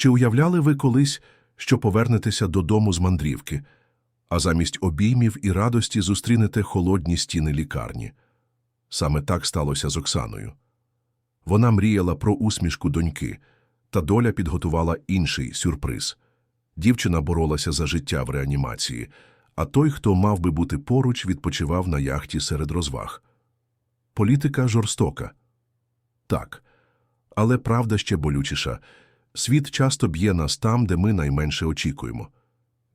Чи уявляли ви колись, що повернетеся додому з мандрівки, а замість обіймів і радості зустрінете холодні стіни лікарні? Саме так сталося з Оксаною. Вона мріяла про усмішку доньки, та доля підготувала інший сюрприз. Дівчина боролася за життя в реанімації, а той, хто мав би бути поруч, відпочивав на яхті серед розваг. Політика жорстока. Так. Але правда ще болючіша. Світ часто б'є нас там, де ми найменше очікуємо.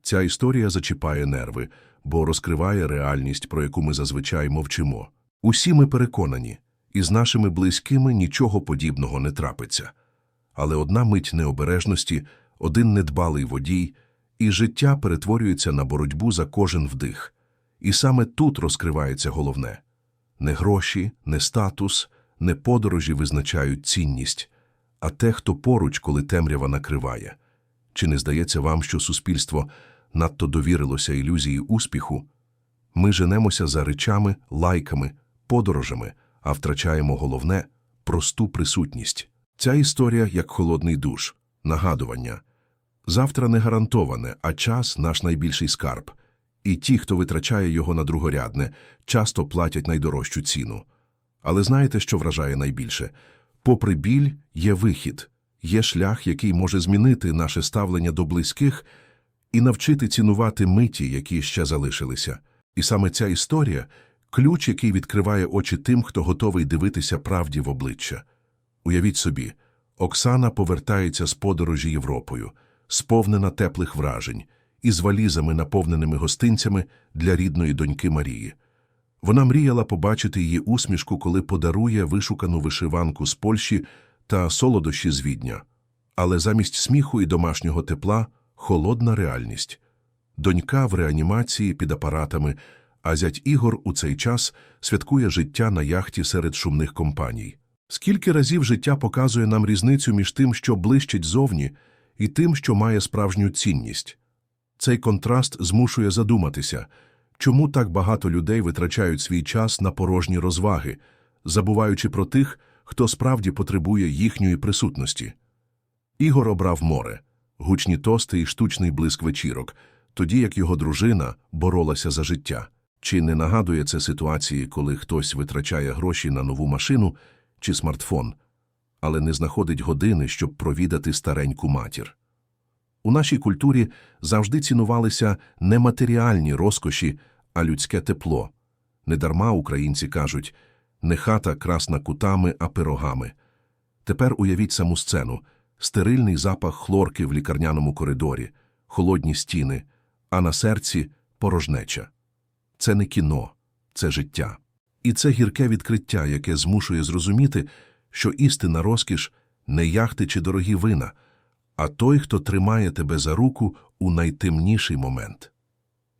Ця історія зачіпає нерви, бо розкриває реальність, про яку ми зазвичай мовчимо. Усі ми переконані, і з нашими близькими нічого подібного не трапиться. Але одна мить необережності, один недбалий водій, і життя перетворюється на боротьбу за кожен вдих. І саме тут розкривається головне. Не гроші, не статус, не подорожі визначають цінність, а те, хто поруч, коли темрява накриває. Чи не здається вам, що суспільство надто довірилося ілюзії успіху? Ми женемося за речами, лайками, подорожами, а втрачаємо головне – просту присутність. Ця історія як холодний душ, нагадування. Завтра не гарантоване, а час – наш найбільший скарб. І ті, хто витрачає його на другорядне, часто платять найдорожчу ціну. Але знаєте, що вражає найбільше? Попри біль є вихід, є шлях, який може змінити наше ставлення до близьких і навчити цінувати миті, які ще залишилися. І саме ця історія – ключ, який відкриває очі тим, хто готовий дивитися правді в обличчя. Уявіть собі, Оксана повертається з подорожі Європою, сповнена теплих вражень, із валізами, наповненими гостинцями для рідної доньки Марії. Вона мріяла побачити її усмішку, коли подарує вишукану вишиванку з Польщі та солодощі з Відня. Але замість сміху і домашнього тепла – холодна реальність. Донька в реанімації під апаратами, а зять Ігор у цей час святкує життя на яхті серед шумних компаній. Скільки разів життя показує нам різницю між тим, що блищить зовні, і тим, що має справжню цінність? Цей контраст змушує задуматися, чому так багато людей витрачають свій час на порожні розваги, забуваючи про тих, хто справді потребує їхньої присутності. Ігор обрав море, гучні тости і штучний блиск вечірок, тоді як його дружина боролася за життя. Чи не нагадує це ситуації, коли хтось витрачає гроші на нову машину чи смартфон, але не знаходить години, щоб провідати стареньку матір? У нашій культурі завжди цінувалися не матеріальні розкоші, а людське тепло. Недарма українці кажуть не хата красна кутами, а пирогами. Тепер уявіть саму сцену стерильний запах хлорки в лікарняному коридорі, холодні стіни, а на серці порожнеча. Це не кіно, це життя. І це гірке відкриття, яке змушує зрозуміти, що істина розкіш не яхти чи дорогі вина, а той, хто тримає тебе за руку у найтемніший момент.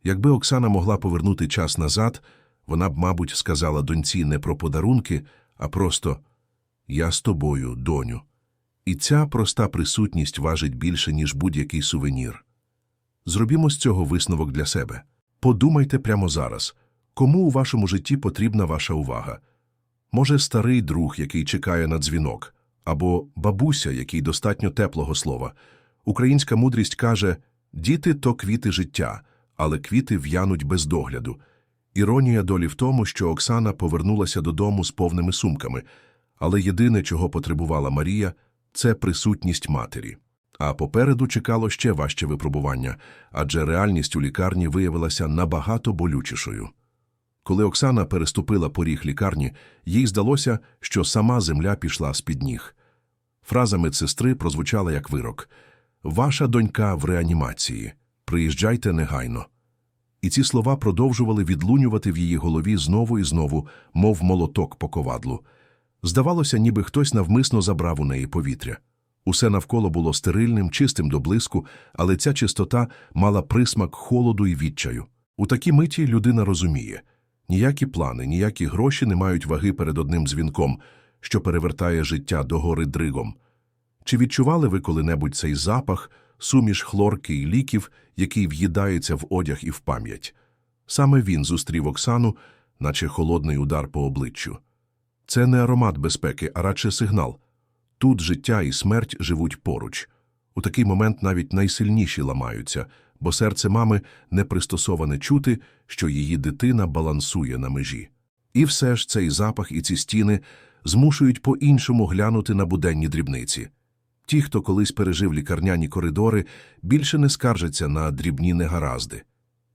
Якби Оксана могла повернути час назад, вона б, мабуть, сказала доньці не про подарунки, а просто «Я з тобою, доню». І ця проста присутність важить більше, ніж будь-який сувенір. Зробімо з цього висновок для себе. Подумайте прямо зараз, кому у вашому житті потрібна ваша увага. Може, старий друг, який чекає на дзвінок, або бабуся, який достатньо теплого слова. Українська мудрість каже «діти – то квіти життя, але квіти в'януть без догляду». Іронія долі в тому, що Оксана повернулася додому з повними сумками, але єдине, чого потребувала Марія – це присутність матері. А попереду чекало ще важче випробування, адже реальність у лікарні виявилася набагато болючішою. Коли Оксана переступила поріг лікарні, їй здалося, що сама земля пішла з-під ніг. Фраза медсестри прозвучала як вирок «Ваша донька в реанімації. Приїжджайте негайно». І ці слова продовжували відлунювати в її голові знову і знову, мов молоток по ковадлу. Здавалося, ніби хтось навмисно забрав у неї повітря. Усе навколо було стерильним, чистим до блиску, але ця чистота мала присмак холоду і відчаю. У такій миті людина розуміє – ніякі плани, ніякі гроші не мають ваги перед одним дзвінком, що перевертає життя догори дригом. Чи відчували ви коли-небудь цей запах, суміш хлорки і ліків, який в'їдається в одяг і в пам'ять? Саме він зустрів Оксану, наче холодний удар по обличчю. Це не аромат безпеки, а радше сигнал. Тут життя і смерть живуть поруч. У такий момент навіть найсильніші ламаються, бо серце мами не пристосоване чути, що її дитина балансує на межі. І все ж цей запах і ці стіни змушують по-іншому глянути на буденні дрібниці. Ті, хто колись пережив лікарняні коридори, більше не скаржаться на дрібні негаразди.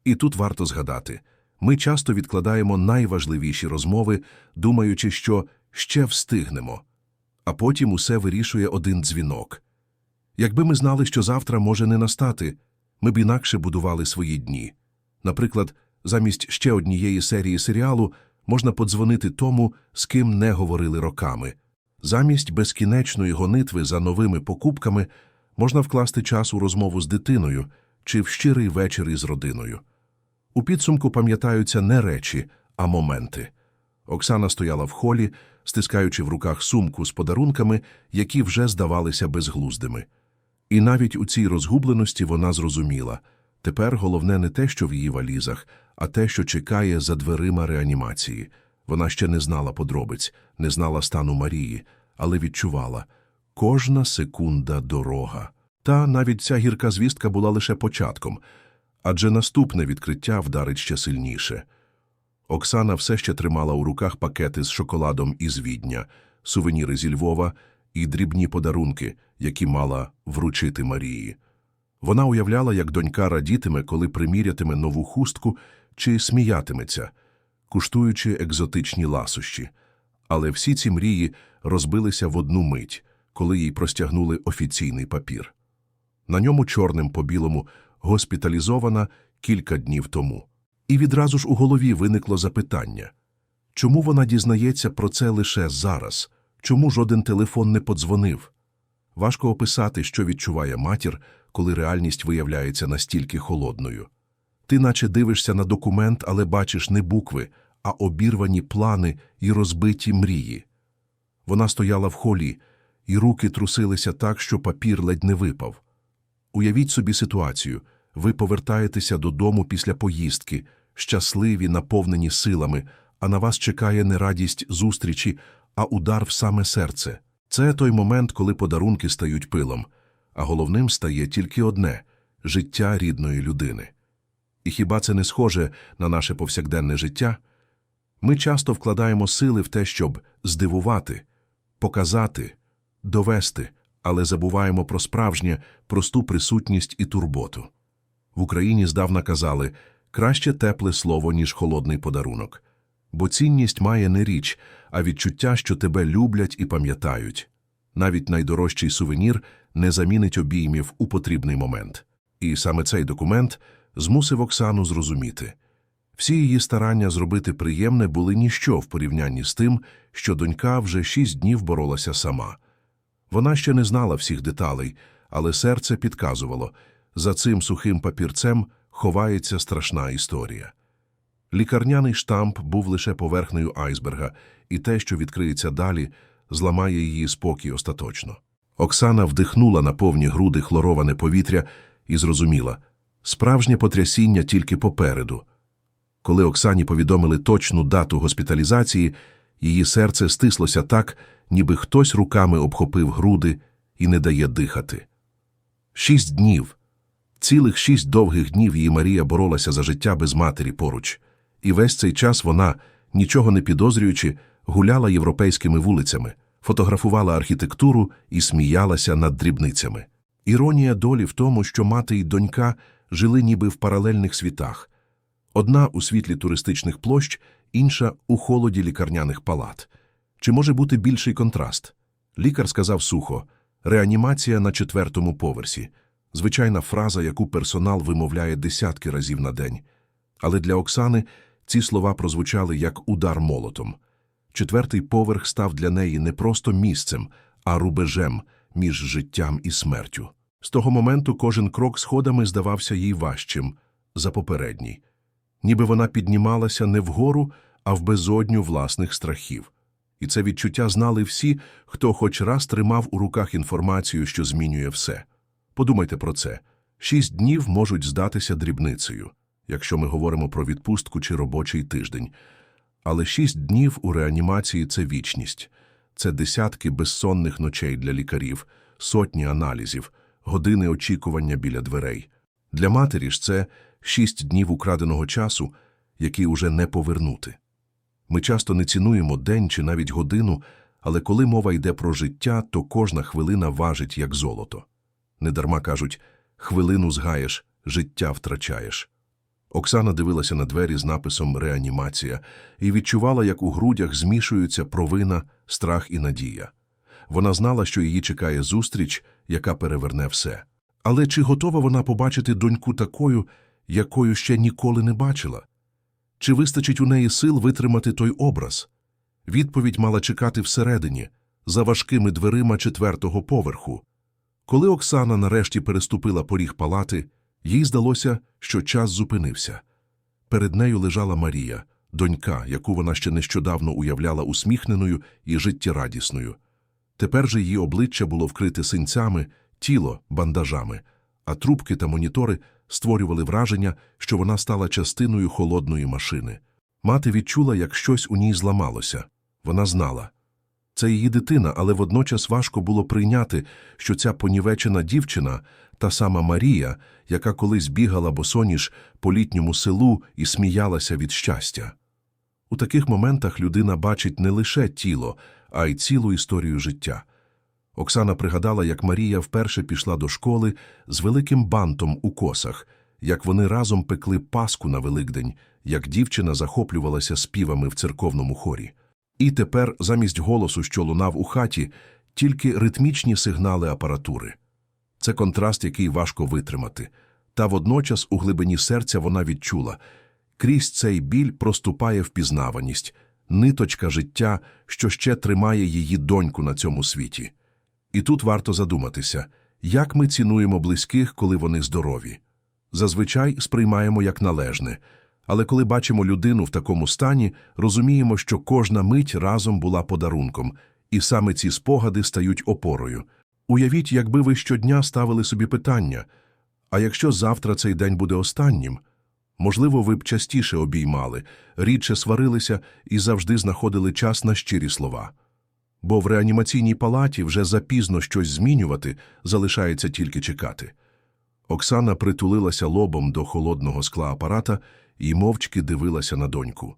І тут варто згадати ми часто відкладаємо найважливіші розмови, думаючи, що ще встигнемо, а потім усе вирішує один дзвінок. Якби ми знали, що завтра може не настати, ми б інакше будували свої дні. Наприклад, замість ще однієї серії серіалу можна подзвонити тому, з ким не говорили роками. Замість безкінечної гонитви за новими покупками можна вкласти час у розмову з дитиною чи в щирий вечір із родиною. У підсумку пам'ятаються не речі, а моменти. Оксана стояла в холі, стискаючи в руках сумку з подарунками, які вже здавалися безглуздими. І навіть у цій розгубленості вона зрозуміла тепер головне не те, що в її валізах, а те, що чекає за дверима реанімації. Вона ще не знала подробиць, не знала стану Марії, але відчувала кожна секунда дорога. Та навіть ця гірка звістка була лише початком, адже наступне відкриття вдарить ще сильніше. Оксана все ще тримала у руках пакети з шоколадом із Відня, сувеніри зі Львова і дрібні подарунки, які мала вручити Марії. Вона уявляла, як донька радітиме, коли примірятиме нову хустку чи сміятиметься, куштуючи екзотичні ласощі. Але всі ці мрії розбилися в одну мить, коли їй простягнули офіційний папір. На ньому чорним по білому госпіталізована кілька днів тому. І відразу ж у голові виникло запитання чому вона дізнається про це лише зараз? Чому жоден телефон не подзвонив? Важко описати, що відчуває матір, коли реальність виявляється настільки холодною. Ти наче дивишся на документ, але бачиш не букви, а обірвані плани і розбиті мрії. Вона стояла в холі, і руки трусилися так, що папір ледь не випав. Уявіть собі ситуацію. Ви повертаєтеся додому після поїздки, щасливі, наповнені силами, а на вас чекає не радість зустрічі, а удар в саме серце. Це той момент, коли подарунки стають пилом, а головним стає тільки одне життя рідної людини. І хіба це не схоже на наше повсякденне життя? Ми часто вкладаємо сили в те, щоб здивувати, показати, довести, але забуваємо про справжнє, просту присутність і турботу. В Україні здавна казали краще тепле слово, ніж холодний подарунок. Бо цінність має не річ, а відчуття, що тебе люблять і пам'ятають. Навіть найдорожчий сувенір не замінить обіймів у потрібний момент. І саме цей документ змусив Оксану зрозуміти. Всі її старання зробити приємне були ніщо в порівнянні з тим, що донька вже шість днів боролася сама. Вона ще не знала всіх деталей, але серце підказувало – за цим сухим папірцем ховається страшна історія. Лікарняний штамп був лише поверхнею айсберга, і те, що відкриється далі, зламає її спокій остаточно. Оксана вдихнула на повні груди хлороване повітря і зрозуміла справжнє потрясіння тільки попереду. Коли Оксані повідомили точну дату госпіталізації, її серце стислося так, ніби хтось руками обхопив груди і не дає дихати. Шість днів. Цілих шість довгих днів її Марія боролася за життя без матері поруч, і весь цей час вона, нічого не підозрюючи, гуляла європейськими вулицями, фотографувала архітектуру і сміялася над дрібницями. Іронія долі в тому, що мати й донька жили ніби в паралельних світах одна у світлі туристичних площ, інша у холоді лікарняних палат. Чи може бути більший контраст? Лікар сказав сухо реанімація на четвертому поверсі звичайна фраза, яку персонал вимовляє десятки разів на день. Але для Оксани ці слова прозвучали як удар молотом. Четвертий поверх став для неї не просто місцем, а рубежем між життям і смертю. З того моменту кожен крок сходами здавався їй важчим за попередній, ніби вона піднімалася не вгору, а в безодню власних страхів. І це відчуття знали всі, хто хоч раз тримав у руках інформацію, що змінює все. Подумайте про це. Шість днів можуть здатися дрібницею, якщо ми говоримо про відпустку чи робочий тиждень. Але шість днів у реанімації це вічність, це десятки безсонних ночей для лікарів, сотні аналізів, години очікування біля дверей. Для матері ж це шість днів украденого часу, який уже не повернути. Ми часто не цінуємо день чи навіть годину, але коли мова йде про життя, то кожна хвилина важить як золото. Недарма кажуть хвилину згаєш, життя втрачаєш. Оксана дивилася на двері з написом Реанімація і відчувала, як у грудях змішуються провина, страх і надія. Вона знала, що її чекає зустріч, яка переверне все. Але чи готова вона побачити доньку такою, якою ще ніколи не бачила? Чи вистачить у неї сил витримати той образ? Відповідь мала чекати всередині, за важкими дверима четвертого поверху. Коли Оксана нарешті переступила поріг палати, їй здалося, що час зупинився. Перед нею лежала Марія, донька, яку вона ще нещодавно уявляла усміхненою і життєрадісною. Тепер же її обличчя було вкрите синцями, тіло бандажами, а трубки та монітори створювали враження, що вона стала частиною холодної машини. Мати відчула, як щось у ній зламалося. Вона знала. Це її дитина, але водночас важко було прийняти, що ця понівечена дівчина, та сама Марія, яка колись бігала босоніж по літньому селу і сміялася від щастя. У таких моментах людина бачить не лише тіло, а й цілу історію життя. Оксана пригадала, як Марія вперше пішла до школи з великим бантом у косах, як вони разом пекли паску на Великдень, як дівчина захоплювалася співами в церковному хорі. І тепер, замість голосу, що лунав у хаті, тільки ритмічні сигнали апаратури. Це контраст, який важко витримати. Та водночас у глибині серця вона відчула крізь цей біль проступає впізнаваність, ниточка життя, що ще тримає її доньку на цьому світі. І тут варто задуматися, як ми цінуємо близьких, коли вони здорові. Зазвичай сприймаємо як належне, але коли бачимо людину в такому стані, розуміємо, що кожна мить разом була подарунком, і саме ці спогади стають опорою. Уявіть, якби ви щодня ставили собі питання, а якщо завтра цей день буде останнім? Можливо, ви б частіше обіймали, рідше сварилися і завжди знаходили час на щирі слова. Бо в реанімаційній палаті вже запізно щось змінювати, залишається тільки чекати. Оксана притулилася лобом до холодного скла апарата і мовчки дивилася на доньку.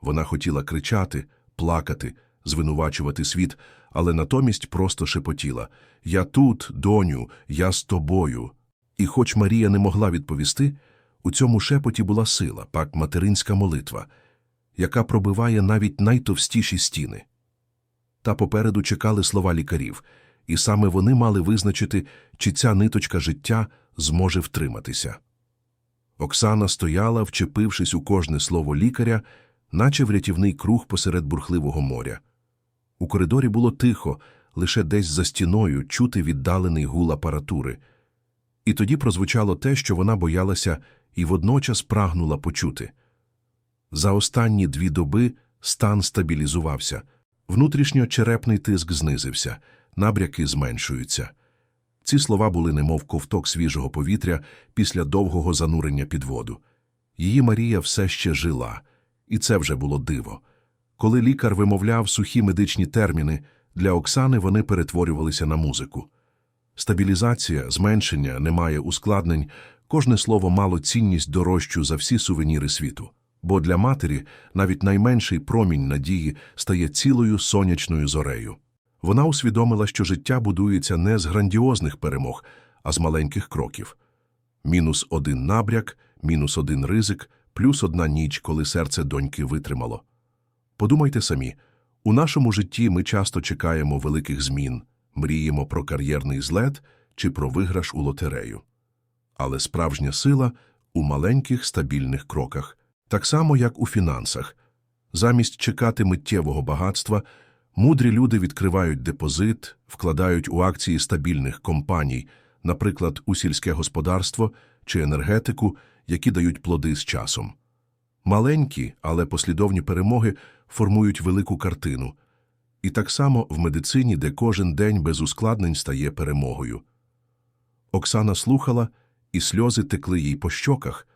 Вона хотіла кричати, плакати, звинувачувати світ, але натомість просто шепотіла Я тут, доню, я з тобою. І хоч Марія не могла відповісти, у цьому шепоті була сила, пак материнська молитва, яка пробиває навіть найтовстіші стіни. Та попереду чекали слова лікарів, і саме вони мали визначити, чи ця ниточка життя зможе втриматися. Оксана стояла, вчепившись у кожне слово лікаря, наче врятівний круг посеред бурхливого моря. У коридорі було тихо, лише десь за стіною чути віддалений гул апаратури. І тоді прозвучало те, що вона боялася і водночас прагнула почути. За останні дві доби стан стабілізувався, внутрішньочерепний тиск знизився, набряки зменшуються. Ці слова були немов ковток свіжого повітря після довгого занурення під воду. Її Марія все ще жила, і це вже було диво. Коли лікар вимовляв сухі медичні терміни, для Оксани вони перетворювалися на музику. Стабілізація, зменшення, немає ускладнень, кожне слово мало цінність дорожчу за всі сувеніри світу. Бо для матері навіть найменший промінь надії стає цілою сонячною зорею. Вона усвідомила, що життя будується не з грандіозних перемог, а з маленьких кроків. Мінус один набряк, мінус один ризик, плюс одна ніч, коли серце доньки витримало. Подумайте самі, у нашому житті ми часто чекаємо великих змін, мріємо про кар'єрний злет чи про виграш у лотерею. Але справжня сила у маленьких стабільних кроках, так само, як у фінансах. Замість чекати миттєвого багатства, мудрі люди відкривають депозит, вкладають у акції стабільних компаній, наприклад, у сільське господарство чи енергетику, які дають плоди з часом. Маленькі, але послідовні перемоги формують велику картину. І так само в медицині, де кожен день без ускладнень стає перемогою. Оксана слухала, і сльози текли їй по щоках.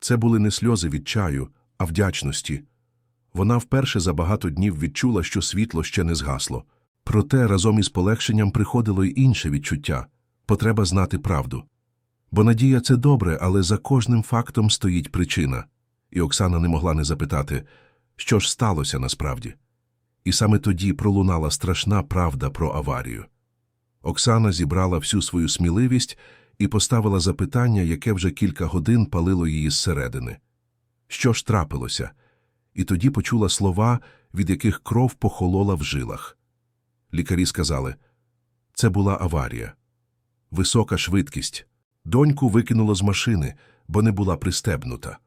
Це були не сльози від чаю, а вдячності. Вона вперше за багато днів відчула, що світло ще не згасло. Проте разом із полегшенням приходило й інше відчуття потреба знати правду. Бо надія це добре, але за кожним фактом стоїть причина. І Оксана не могла не запитати, що ж сталося насправді. І саме тоді пролунала страшна правда про аварію. Оксана зібрала всю свою сміливість і поставила запитання, яке вже кілька годин палило її зсередини. Що ж трапилося? І тоді почула слова, від яких кров похолола в жилах. Лікарі сказали, це була аварія. Висока швидкість. Доньку викинуло з машини, бо не була пристебнута.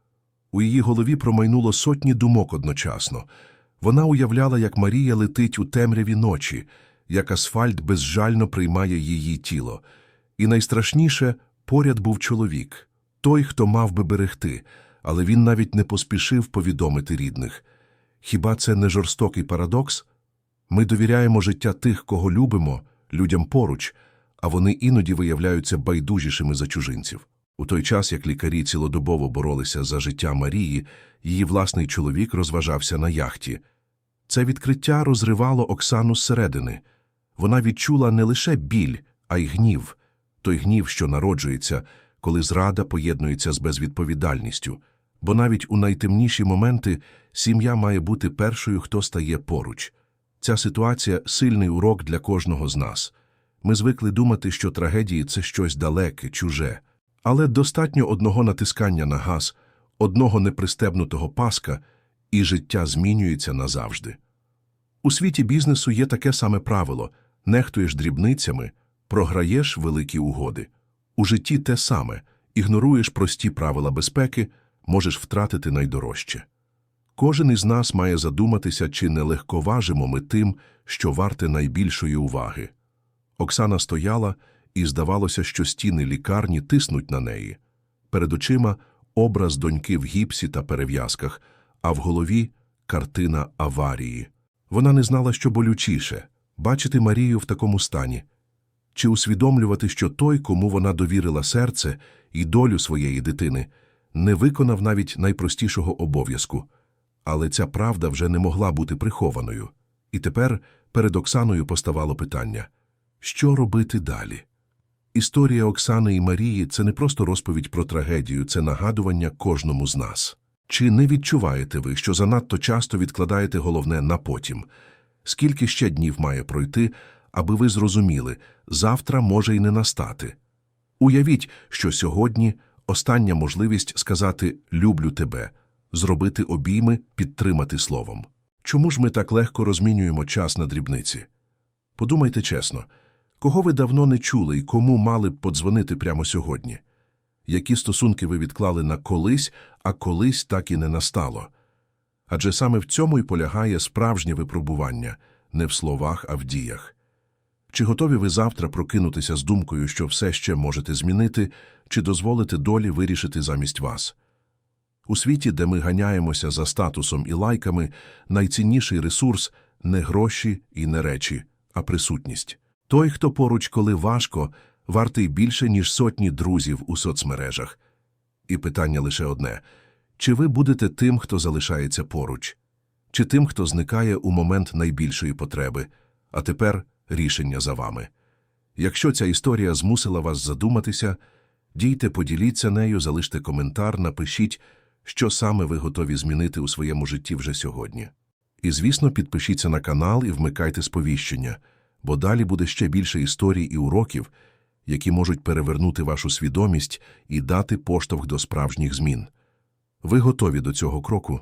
У її голові промайнуло сотні думок одночасно. Вона уявляла, як Марія летить у темряві ночі, як асфальт безжально приймає її тіло. І найстрашніше поряд був чоловік, той, хто мав би берегти, але він навіть не поспішив повідомити рідних. Хіба це не жорстокий парадокс? Ми довіряємо життя тих, кого любимо, людям поруч, а вони іноді виявляються байдужішими за чужинців. У той час, як лікарі цілодобово боролися за життя Марії, її власний чоловік розважався на яхті. Це відкриття розривало Оксану зсередини. Вона відчула не лише біль, а й гнів. Той гнів, що народжується, коли зрада поєднується з безвідповідальністю. Бо навіть у найтемніші моменти сім'я має бути першою, хто стає поруч. Ця ситуація – сильний урок для кожного з нас. Ми звикли думати, що трагедії – це щось далеке, чуже. Але достатньо одного натискання на газ, одного непристебнутого паска, і життя змінюється назавжди. У світі бізнесу є таке саме правило – нехтуєш дрібницями, програєш великі угоди. У житті те саме – ігноруєш прості правила безпеки, можеш втратити найдорожче. Кожен із нас має задуматися, чи не легковажимо ми тим, що варте найбільшої уваги. Оксана стояла, і здавалося, що стіни лікарні тиснуть на неї. Перед очима образ доньки в гіпсі та перев'язках, а в голові картина аварії. Вона не знала, що болючіше – бачити Марію в такому стані, чи усвідомлювати, що той, кому вона довірила серце і долю своєї дитини, не виконав навіть найпростішого обов'язку. Але ця правда вже не могла бути прихованою. І тепер перед Оксаною поставало питання – що робити далі? Історія Оксани і Марії – це не просто розповідь про трагедію, це нагадування кожному з нас. Чи не відчуваєте ви, що занадто часто відкладаєте головне на потім? Скільки ще днів має пройти, аби ви зрозуміли, завтра може й не настати? Уявіть, що сьогодні остання можливість сказати «люблю тебе», зробити обійми, підтримати словом. Чому ж ми так легко розмінюємо час на дрібниці? Подумайте чесно, кого ви давно не чули і кому мали б подзвонити прямо сьогодні? Які стосунки ви відклали на колись, а колись так і не настало? Адже саме в цьому й полягає справжнє випробування, не в словах, а в діях. Чи готові ви завтра прокинутися з думкою, що все ще можете змінити, чи дозволите долі вирішити замість вас? У світі, де ми ганяємося за статусом і лайками, найцінніший ресурс – не гроші і не речі, а присутність. Той, хто поруч, коли важко, вартий більше, ніж сотні друзів у соцмережах. І питання лише одне – чи ви будете тим, хто залишається поруч? Чи тим, хто зникає у момент найбільшої потреби? А тепер рішення за вами. Якщо ця історія змусила вас задуматися, дійте, поділіться нею, залиште коментар, напишіть, що саме ви готові змінити у своєму житті вже сьогодні. І, звісно, підпишіться на канал і вмикайте сповіщення, бо далі буде ще більше історій і уроків, які можуть перевернути вашу свідомість і дати поштовх до справжніх змін. Ви готові до цього кроку?